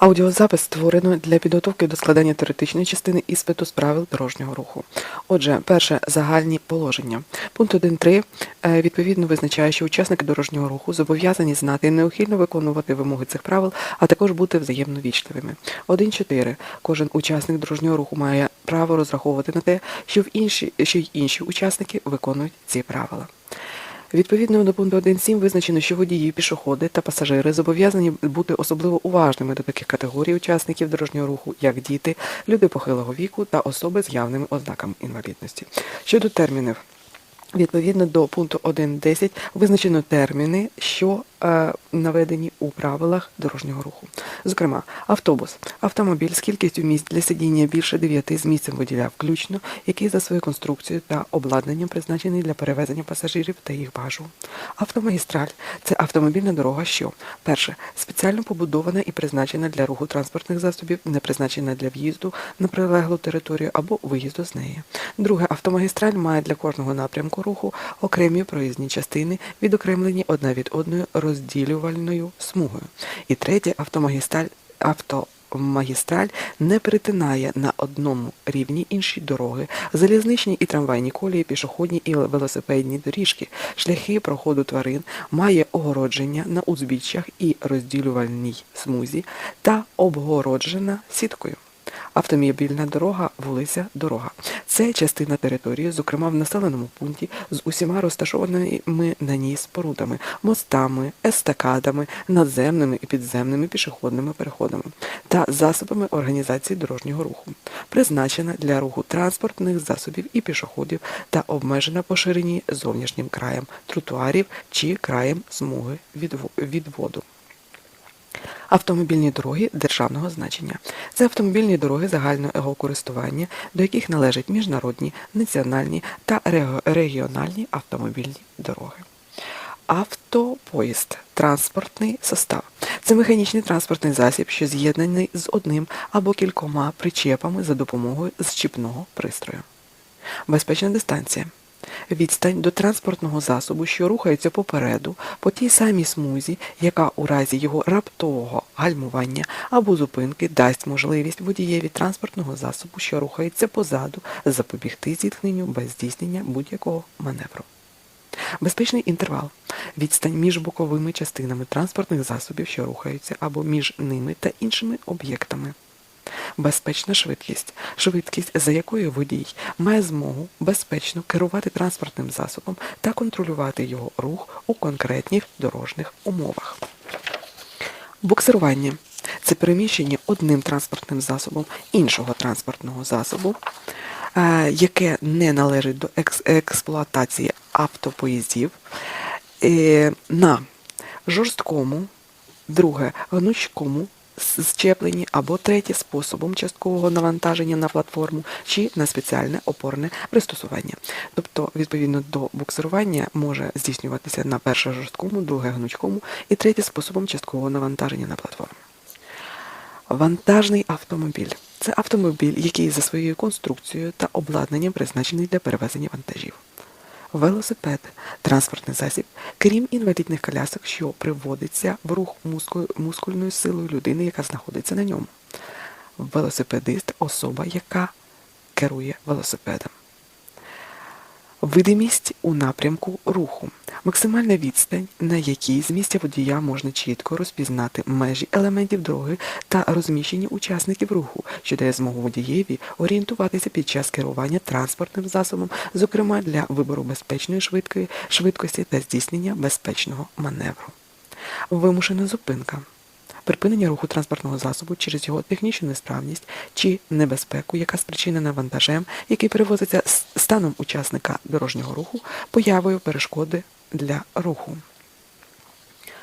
Аудіозапис створено для підготовки до складання теоретичної частини іспиту з правил дорожнього руху. Отже, перше загальні положення. Пункт 1.3 е, відповідно визначає, що учасники дорожнього руху зобов'язані знати і неухильно виконувати вимоги цих правил, а також бути взаємно вічливими. 1.4. Кожен учасник дорожнього руху має право розраховувати на те, що в інші, що й інші учасники виконують ці правила. Відповідно до пункту 1.7 визначено, що водії, пішоходи та пасажири зобов'язані бути особливо уважними до таких категорій учасників дорожнього руху, як діти, люди похилого віку та особи з явними ознаками інвалідності. Щодо термінів, відповідно до пункту 1.10 визначено терміни, що наведені у правилах дорожнього руху. Зокрема, автобус, автомобіль з кількістю місць для сидіння більше 9 з місцем водія включно, який за своєю конструкцією та обладнанням призначений для перевезення пасажирів та їх багажу. Автомагістраль це автомобільна дорога, що перше спеціально побудована і призначена для руху транспортних засобів, не призначена для в'їзду на прилеглу територію або виїзду з неї. Друге, автомагістраль має для кожного напрямку руху окремі проїзні частини, відокремлені одна від одної розділювальною смугою. І третє, автомагістраль автомагістраль не перетинає на одному рівні інші дороги, залізничні і трамвайні колії, пішохідні і велосипедні доріжки, шляхи проходу тварин, має огородження на узбіччях і розділювальній смузі та обгороджена сіткою. Автомобільна дорога, вулиця, дорога. Це частина території, зокрема в населеному пункті, з усіма розташованими на ній спорудами, мостами, естакадами, надземними і підземними пішохідними переходами та засобами організації дорожнього руху, призначена для руху транспортних засобів і пішоходів та обмежена по ширині зовнішнім краєм тротуарів чи краєм смуги відво- відводу. Автомобільні дороги державного значення. Це автомобільні дороги загального користування, до яких належать міжнародні, національні та регіональні автомобільні дороги. Автопоїзд транспортний состав. Це механічний транспортний засіб, що з'єднаний з одним або кількома причепами за допомогою зчіпного пристрою. Безпечна дистанція. Відстань до транспортного засобу, що рухається попереду, по тій самій смузі, яка у разі його раптового гальмування або зупинки дасть можливість водієві транспортного засобу, що рухається позаду, запобігти зіткненню без здійснення будь-якого маневру. Безпечний інтервал відстань між боковими частинами транспортних засобів, що рухаються, або між ними та іншими об'єктами. Безпечна швидкість швидкість, за якою водій має змогу безпечно керувати транспортним засобом та контролювати його рух у конкретних дорожніх умовах. Буксирування це переміщення одним транспортним засобом іншого транспортного засобу, е, яке не належить до екс- експлуатації автопоїздів, е, на жорсткому, друге гнучкому зчепленні або третє способом часткового навантаження на платформу чи на спеціальне опорне пристосування. Тобто, відповідно до буксирування може здійснюватися на перше жорсткому, друге гнучкому і третє способом часткового навантаження на платформу. Вантажний автомобіль це автомобіль, який за своєю конструкцією та обладнанням призначений для перевезення вантажів. Велосипед транспортний засіб, крім інвалідних колясок, що приводиться в рух мускульною силою людини, яка знаходиться на ньому. Велосипедист особа, яка керує велосипедом. Видимість у напрямку руху. Максимальна відстань, на якій з місця водія можна чітко розпізнати межі елементів дороги та розміщення учасників руху, що дає змогу водієві орієнтуватися під час керування транспортним засобом, зокрема для вибору безпечної швидкої швидкості та здійснення безпечного маневру. Вимушена зупинка. Припинення руху транспортного засобу через його технічну несправність чи небезпеку, яка спричинена вантажем, який перевозиться станом учасника дорожнього руху, появою перешкоди для руху.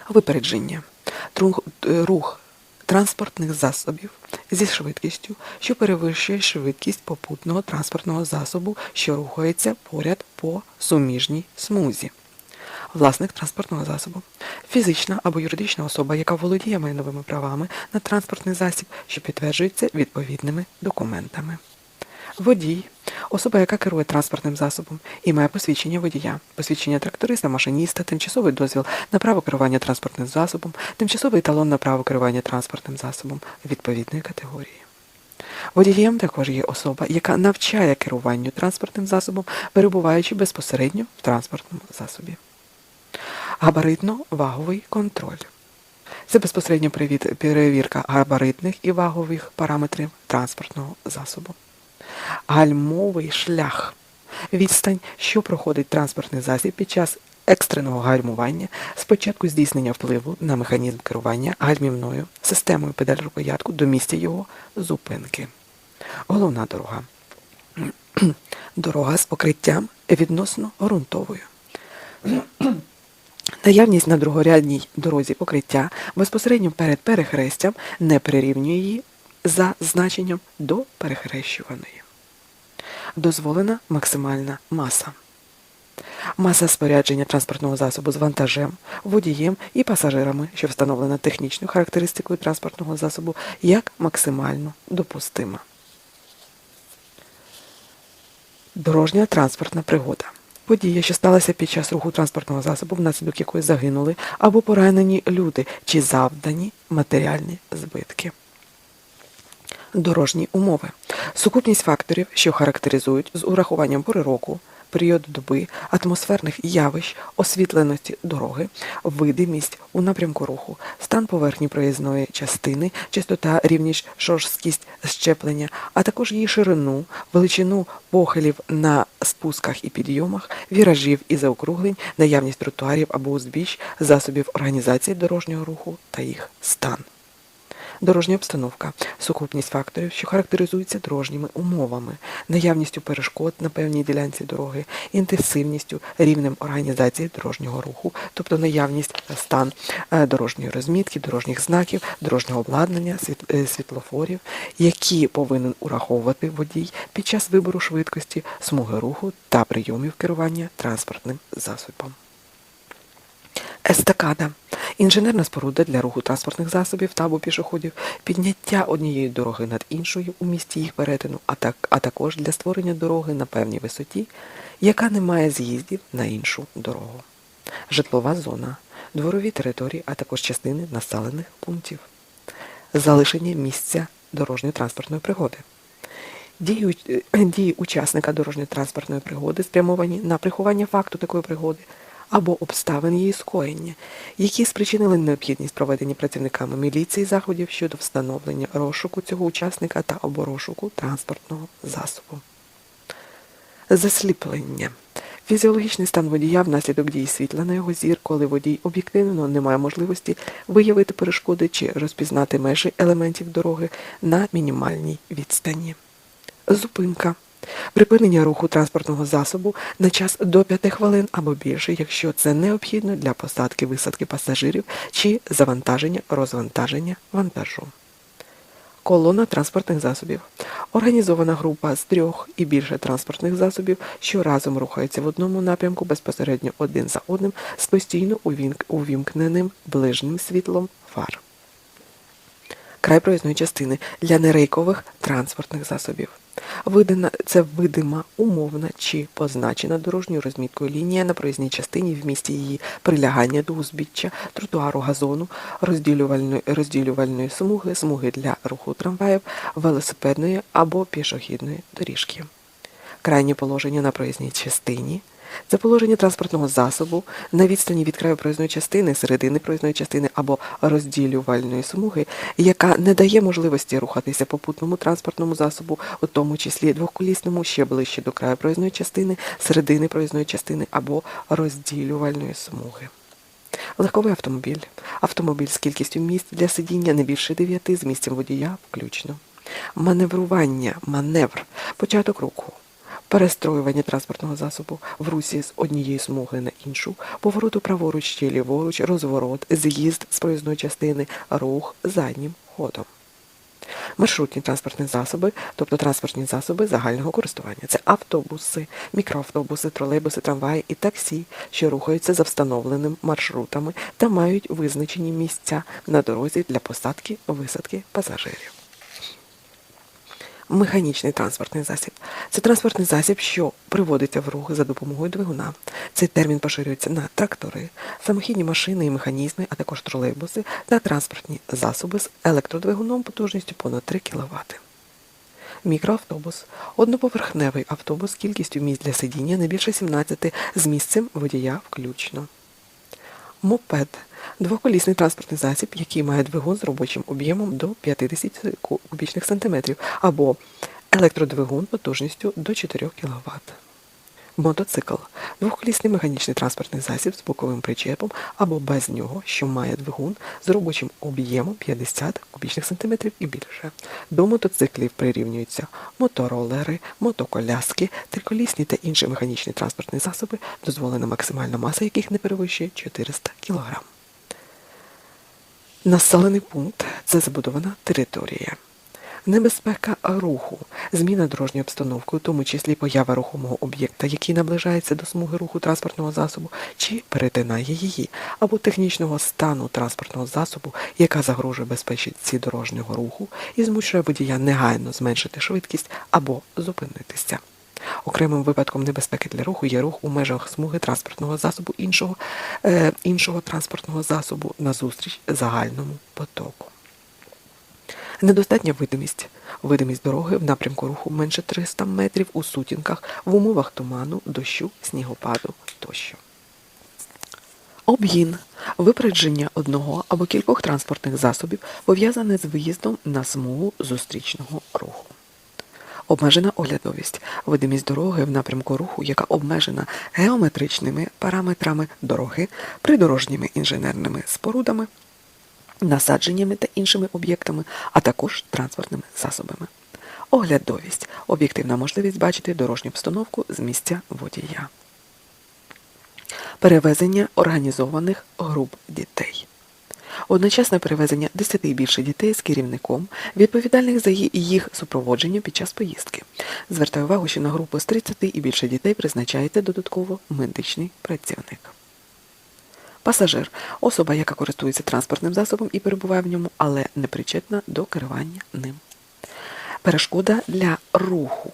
Випередження. Е, Рух транспортних засобів зі швидкістю, що перевищує швидкість попутного транспортного засобу, що рухається поряд по суміжній смузі. Власник транспортного засобу. Фізична або юридична особа, яка володіє майновими правами на транспортний засіб, що підтверджується відповідними документами. Водій особа, яка керує транспортним засобом і має посвідчення водія, посвідчення тракториста, машиніста, тимчасовий дозвіл на право керування транспортним засобом, тимчасовий талон на право керування транспортним засобом відповідної категорії. Водієм також є особа, яка навчає керуванню транспортним засобом, перебуваючи безпосередньо в транспортному засобі. Габаритно-ваговий контроль. Це безпосередньо перевірка габаритних і вагових параметрів транспортного засобу. Гальмовий шлях. Відстань, що проходить транспортний засіб під час екстреного гальмування, спочатку здійснення впливу на механізм керування гальмівною системою педаль рукоятку до місця його зупинки. Головна дорога. Дорога з покриттям відносно ґрунтовою. Наявність на другорядній дорозі покриття безпосередньо перед перехрестям не прирівнює її за значенням до перехрещуваної. Дозволена максимальна маса. Маса спорядження транспортного засобу з вантажем, водієм і пасажирами, що встановлена технічною характеристикою транспортного засобу, як максимально допустима. Дорожня транспортна пригода. Подія, що сталася під час руху транспортного засобу, внаслідок якої загинули або поранені люди чи завдані матеріальні збитки. Дорожні умови. Сукупність факторів, що характеризують з урахуванням пори року, періоду доби, атмосферних явищ, освітленості дороги, видимість у напрямку руху, стан поверхні проїзної частини, частота, рівність, жорсткість щеплення, а також її ширину, величину похилів на спусках і підйомах, віражів і заокруглень, наявність тротуарів або узбіч, засобів організації дорожнього руху та їх стан. Дорожня обстановка сукупність факторів, що характеризуються дорожніми умовами, наявністю перешкод на певній ділянці дороги, інтенсивністю, рівнем організації дорожнього руху, тобто наявність стан е, дорожньої розмітки, дорожніх знаків, дорожнього обладнання, е, світлофорів, які повинен ураховувати водій під час вибору швидкості, смуги руху та прийомів керування транспортним засобом. Естакада інженерна споруда для руху транспортних засобів та або пішоходів, підняття однієї дороги над іншою у місці їх перетину, а, так, а також для створення дороги на певній висоті, яка не має з'їздів на іншу дорогу. Житлова зона, дворові території, а також частини населених пунктів. Залишення місця дорожньої транспортної пригоди. Дії, е, дії учасника дорожньо-транспортної пригоди спрямовані на приховання факту такої пригоди або обставин її скоєння, які спричинили необхідність проведення працівниками міліції заходів щодо встановлення розшуку цього учасника та або розшуку транспортного засобу. Засліплення. Фізіологічний стан водія внаслідок дії світла на його зір, коли водій об'єктивно не має можливості виявити перешкоди чи розпізнати межі елементів дороги на мінімальній відстані. Зупинка. Припинення руху транспортного засобу на час до 5 хвилин або більше, якщо це необхідно для посадки висадки пасажирів чи завантаження розвантаження вантажу. Колона транспортних засобів. Організована група з трьох і більше транспортних засобів, що разом рухаються в одному напрямку безпосередньо один за одним з постійно увімкненим ближнім світлом фар. Край проїзної частини для нерейкових транспортних засобів. Видана це видима, умовна чи позначена дорожньою розміткою лінія на проїзній частині в місті її прилягання до узбіччя, тротуару газону, розділювальної, розділювальної смуги, смуги для руху трамваїв, велосипедної або пішохідної доріжки. Крайнє положення на проїзній частині це положення транспортного засобу на відстані від краю проїзної частини, середини проїзної частини або розділювальної смуги, яка не дає можливості рухатися попутному транспортному засобу, у тому числі двохколісному, ще ближче до краю проїзної частини, середини проїзної частини або розділювальної смуги. Легковий автомобіль. Автомобіль з кількістю місць для сидіння не більше 9 з місцем водія включно. Маневрування, маневр, початок руху. Перестроювання транспортного засобу в русі з однієї смуги на іншу, повороту праворуч чи ліворуч, розворот, з'їзд з проїзної частини, рух заднім ходом. Маршрутні транспортні засоби, тобто транспортні засоби загального користування. Це автобуси, мікроавтобуси, тролейбуси, трамваї і таксі, що рухаються за встановленим маршрутами та мають визначені місця на дорозі для посадки, висадки пасажирів. Механічний транспортний засіб це транспортний засіб, що приводиться в рух за допомогою двигуна. Цей термін поширюється на трактори, самохідні машини і механізми, а також тролейбуси та транспортні засоби з електродвигуном потужністю понад 3 кВт. Мікроавтобус одноповерхневий автобус з кількістю місць для сидіння не більше 17 з місцем водія включно. Мопед двоколісний транспортний засіб, який має двигун з робочим об'ємом до 50 ку- кубічних сантиметрів або електродвигун потужністю до 4 кВт. Мотоцикл двоколісний механічний транспортний засіб з боковим причепом або без нього, що має двигун з робочим об'ємом 50 кубічних сантиметрів і більше. До мотоциклів прирівнюються моторолери, мотоколяски, триколісні та інші механічні транспортні засоби, дозволена максимальна маса яких не перевищує 400 кг. Населений пункт це забудована територія. Небезпека руху, зміна дорожньої обстановки, у тому числі поява рухомого об'єкта, який наближається до смуги руху транспортного засобу, чи перетинає її, або технічного стану транспортного засобу, яка загрожує безпечності дорожнього руху і змушує водія негайно зменшити швидкість або зупинитися. Окремим випадком небезпеки для руху є рух у межах смуги транспортного засобу іншого, е, іншого транспортного засобу назустріч загальному потоку. Недостатня видимість. Видимість дороги в напрямку руху менше 300 метрів у сутінках, в умовах туману, дощу, снігопаду тощо. Обгін випередження одного або кількох транспортних засобів пов'язане з виїздом на смугу зустрічного руху. Обмежена оглядовість видимість дороги в напрямку руху, яка обмежена геометричними параметрами дороги, придорожніми інженерними спорудами, насадженнями та іншими об'єктами, а також транспортними засобами. Оглядовість об'єктивна можливість бачити дорожню обстановку з місця водія. Перевезення організованих груп дітей. Одночасне перевезення 10 і більше дітей з керівником, відповідальних за їх супроводження під час поїздки. Звертаю увагу, що на групу з 30 і більше дітей призначається додатково медичний працівник. Пасажир особа, яка користується транспортним засобом і перебуває в ньому, але не причетна до керування ним. Перешкода для руху.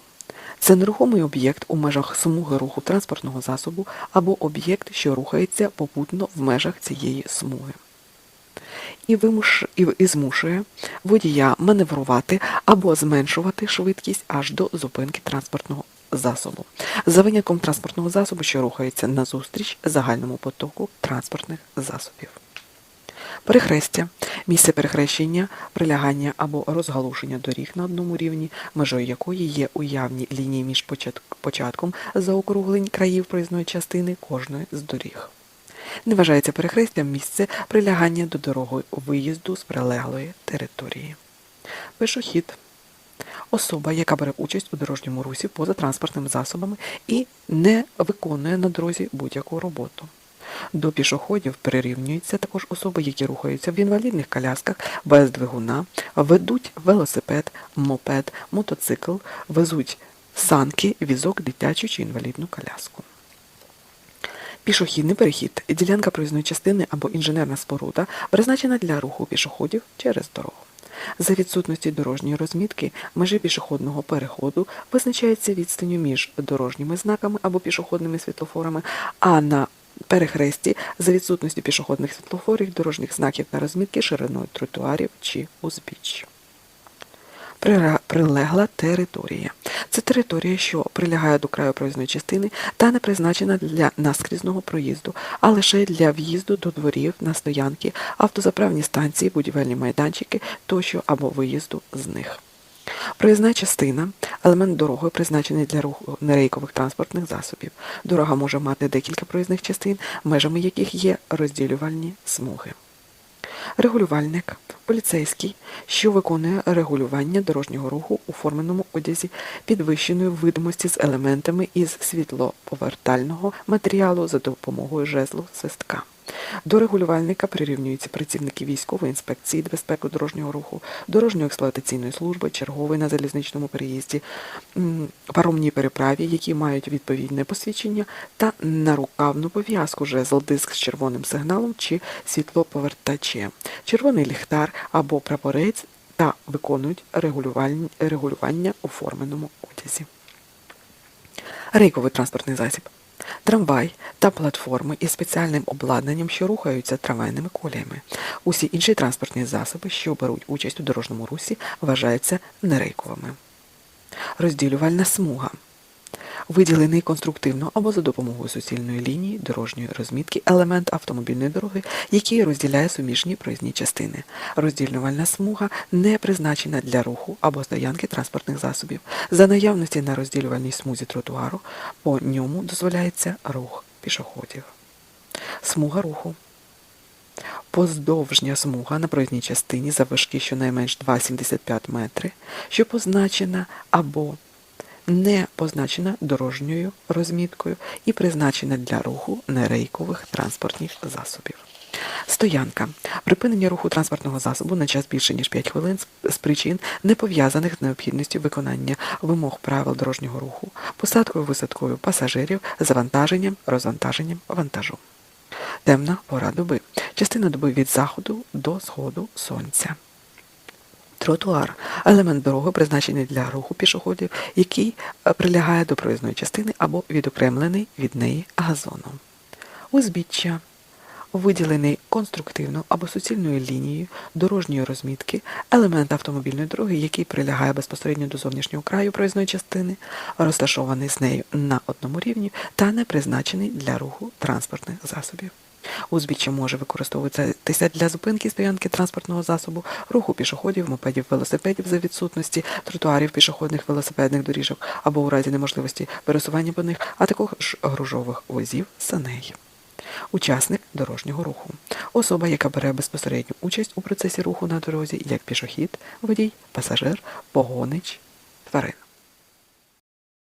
Це нерухомий об'єкт у межах смуги руху транспортного засобу або об'єкт, що рухається попутно в межах цієї смуги. І, вимуш... і, змушує водія маневрувати або зменшувати швидкість аж до зупинки транспортного засобу. За винятком транспортного засобу, що рухається назустріч загальному потоку транспортних засобів. Перехрестя місце перехрещення, прилягання або розгалушення доріг на одному рівні, межою якої є уявні лінії між початком заокруглень країв проїзної частини кожної з доріг. Не вважається перехрестям місце прилягання до дороги виїзду з прилеглої території. Пешохід особа, яка бере участь у дорожньому русі поза транспортними засобами і не виконує на дорозі будь-яку роботу. До пішоходів прирівнюються також особи, які рухаються в інвалідних колясках без двигуна, ведуть велосипед, мопед, мотоцикл, везуть санки, візок, дитячу чи інвалідну коляску. Пішохідний перехід – ділянка проїзної частини або інженерна споруда, призначена для руху пішоходів через дорогу. За відсутності дорожньої розмітки межі пішохідного переходу визначається відстанню між дорожніми знаками або пішохідними світлофорами, а на перехресті за відсутності пішохідних світлофорів, дорожніх знаків та розмітки шириною тротуарів чи узбіч. Прилегла територія. Це територія, що прилягає до краю проїзної частини та не призначена для наскрізного проїзду, а лише для в'їзду до дворів, на стоянки, автозаправні станції, будівельні майданчики тощо або виїзду з них. Проїзна частина елемент дороги, призначений для руху нерейкових транспортних засобів. Дорога може мати декілька проїзних частин, межами яких є розділювальні смуги. Регулювальник поліцейський, що виконує регулювання дорожнього руху у форменому одязі підвищеної видимості з елементами із світлоповертального матеріалу за допомогою жезлу свистка. До регулювальника прирівнюються працівники військової інспекції безпеки дорожнього руху, дорожньо-експлуатаційної служби, черговий на залізничному переїзді, паромній переправі, які мають відповідне посвідчення, та нарукавну пов'язку жезл диск з червоним сигналом чи світлоповертачем, червоний ліхтар або прапорець та виконують регулювання у форменому одязі. Рейковий транспортний засіб. Трамвай та платформи із спеціальним обладнанням, що рухаються трамвайними коліями. Усі інші транспортні засоби, що беруть участь у дорожньому русі, вважаються нерейковими. Розділювальна смуга. Виділений конструктивно або за допомогою суцільної лінії дорожньої розмітки елемент автомобільної дороги, який розділяє суміжні проїзні частини. Розділювальна смуга не призначена для руху або стоянки транспортних засобів. За наявності на розділювальній смузі тротуару по ньому дозволяється рух пішоходів. Смуга руху. Поздовжня смуга на проїзній частині завишки щонайменш 2,75 метри, що позначена або не позначена дорожньою розміткою і призначена для руху нерейкових транспортних засобів. Стоянка. Припинення руху транспортного засобу на час більше, ніж 5 хвилин з- причин, не пов'язаних з необхідністю виконання вимог правил дорожнього руху, посадкою висадкою пасажирів, завантаженням, розвантаженням вантажу. Темна пора доби. Частина доби від заходу до сходу сонця. Тротуар елемент дороги, призначений для руху пішоходів, який е, прилягає до проїзної частини або відокремлений від неї газоном. Узбіччя виділений конструктивно або суцільною лінією дорожньої розмітки, елемент автомобільної дороги, який прилягає безпосередньо до зовнішнього краю проїзної частини, розташований з нею на одному рівні та не призначений для руху транспортних засобів. Узбіччя може використовуватися для зупинки стоянки транспортного засобу, руху пішоходів, мопедів, велосипедів за відсутності тротуарів, пішохідних велосипедних доріжок або у разі неможливості пересування по них, а також гружових возів саней. Учасник дорожнього руху. Особа, яка бере безпосередню участь у процесі руху на дорозі, як пішохід, водій, пасажир, погонич, тварина.